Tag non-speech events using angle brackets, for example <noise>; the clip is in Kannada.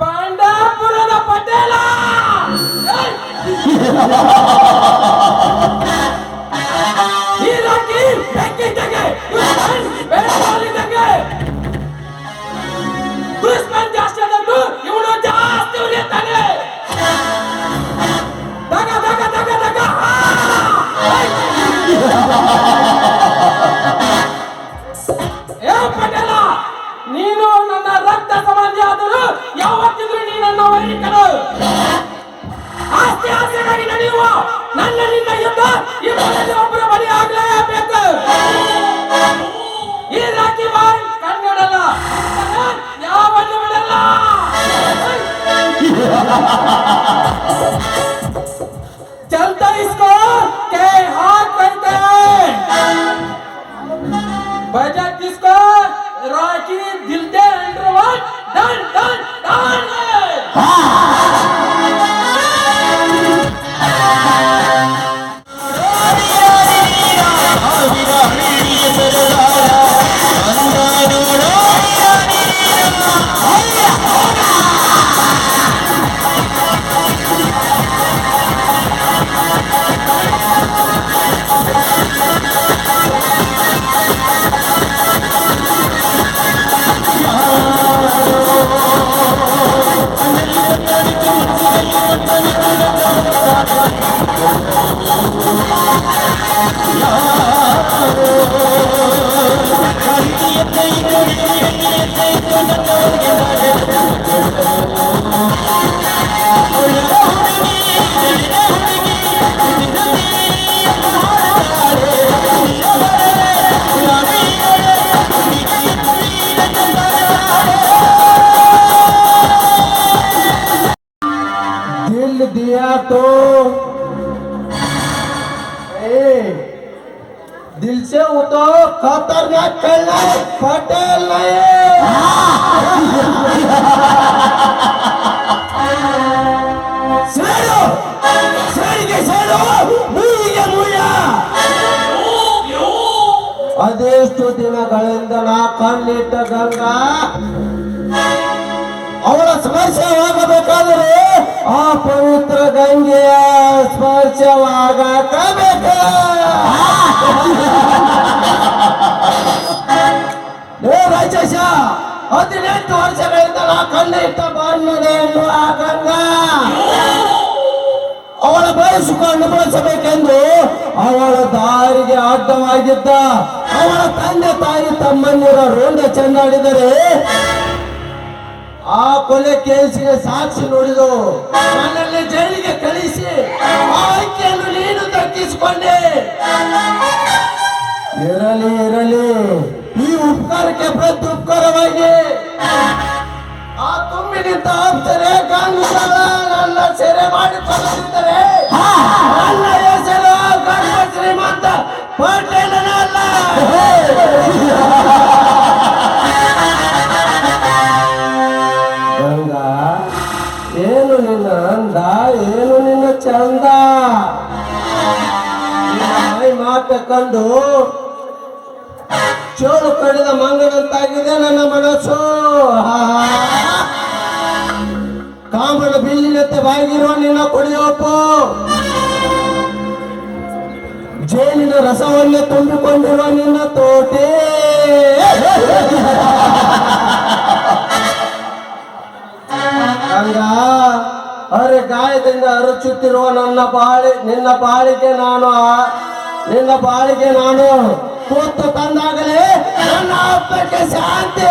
पांढरपुराला पटेला! हिरा की ನೀನು ನನ್ನ ರಕ್ತ ಸಂಬಂಧಿ ಆದರೂ ಯಾವತ್ತಿದ್ರು ನೀ ನನ್ನ ವೈರಿಕನು ಆಸ್ತಿ ಆಸೆಗಾಗಿ ನಡೆಯುವ ನನ್ನ ನಿನ್ನ ಯುದ್ಧ ಇಬ್ಬರಲ್ಲಿ ಒಬ್ಬರ ಬಲಿ ಆಗಲೇಬೇಕು. ಈ ರಾಖಿ ಬಾಯ್ ಕಣ್ಣಿಡಲ್ಲ ಯಾವನ್ನು ಬಿಡಲ್ಲ. <laughs> मज़ा किसको? राखी दिल दे under one done done. Thank you. खतरनाक खेलना है, पटेल नहीं ಸೇರು ಸೇರಿಗೆ ಸೇರು ಮೂಯಿಗೆ ಮುಯ್ಯ ಅದೆಷ್ಟು ದಿನಗಳಿಂದ ನಾ ಕಣ್ಣಿಟ್ಟ ಗಂಗಾ ಅವಳ ಸ್ಪರ್ಶವಾಗಬೇಕಾದರೆ ಆ ಪವಿತ್ರ ಗಂಗೆಯ ಸ್ಪರ್ಶವಾಗಬೇಕು ಹದಿನೆಂಟು ವರ್ಷಗಳಿಂದ ನಾ ಕಣ್ಣಿಟ್ಟ ಬಾಲ್ಯದೆಯನ್ನು ಆ ಗಂಗಾ ಅವಳ ಬಯಸಿಕೊಂಡು ಬಳಸಬೇಕೆಂದು ಅವಳ ದಾರಿಗೆ ಅಡ್ಡವಾಗಿದ್ದ ಅವಳ ತಂದೆ ತಾಯಿ ತಮ್ಮನ್ನಿರ ರೋಂದ ಚೆಂದಾಡಿದರೆ ಆ ಕೊಲೆ ಕೇಸಿಗೆ ಸಾಕ್ಷಿ ನೋಡಿದು ನನ್ನಲ್ಲಿ ಜೈಲಿಗೆ ಕಳಿಸಿ ಆಯ್ಕೆಯನ್ನು ನೀನು ದಕ್ಕಿಸಿಕೊಂಡೆ ಇರಲಿ ಇರಲಿ. ಈ ಉಪಕಾರಕ್ಕೆ ಪ್ರತಿ ಉಪಕಾರವಾಗಿ ಆ ಗಂಗುಗಳ ನನ್ನ ಸೆರೆ ಮಾಡಿಕೊಳ್ಳುತ್ತಿದ್ದರೆ ನನ್ನ ಹೆಸರು ಗಂಗ ಶ್ರೀಮಂತ ಪಟೇಲನಲ್ಲ ಗಂಗಾ, ಏನು ನಿನ್ನ ಏನು ನಿನ್ನ ಚಂದ? ಮಾತ ಕಂಡು ಚೋಳು ಕಡಿದ ಮಂಗನಂತಾಗಿದೆ ನನ್ನ ಮನಸ್ಸು. ಕಾಮನ ಬಿಲ್ಲಿನಂತೆ ಬಾಗಿರುವ ನಿನ್ನ ಕುಡಿಯೋಪು ಜೇನಿನ ರಸವನ್ನು ತುಂಬಿಕೊಂಡಿರುವ ನಿನ್ನ ತೋಟೆ. ಹಂಗ? ಅರೆ ಗಾಯದಿಂದ ಅರಚುತ್ತಿರುವ ನನ್ನ ಬಾಳಿ ನಿನ್ನ ಬಾಳಿಗೆ ನಾನು ನಿನ್ನ ಬಾಳಿಗೆ ನಾನು ಕೂತು ತಂದಾಗಲೇ ನನ್ನ ಅಪ್ಪಕ್ಕೆ ಶಾಂತಿ.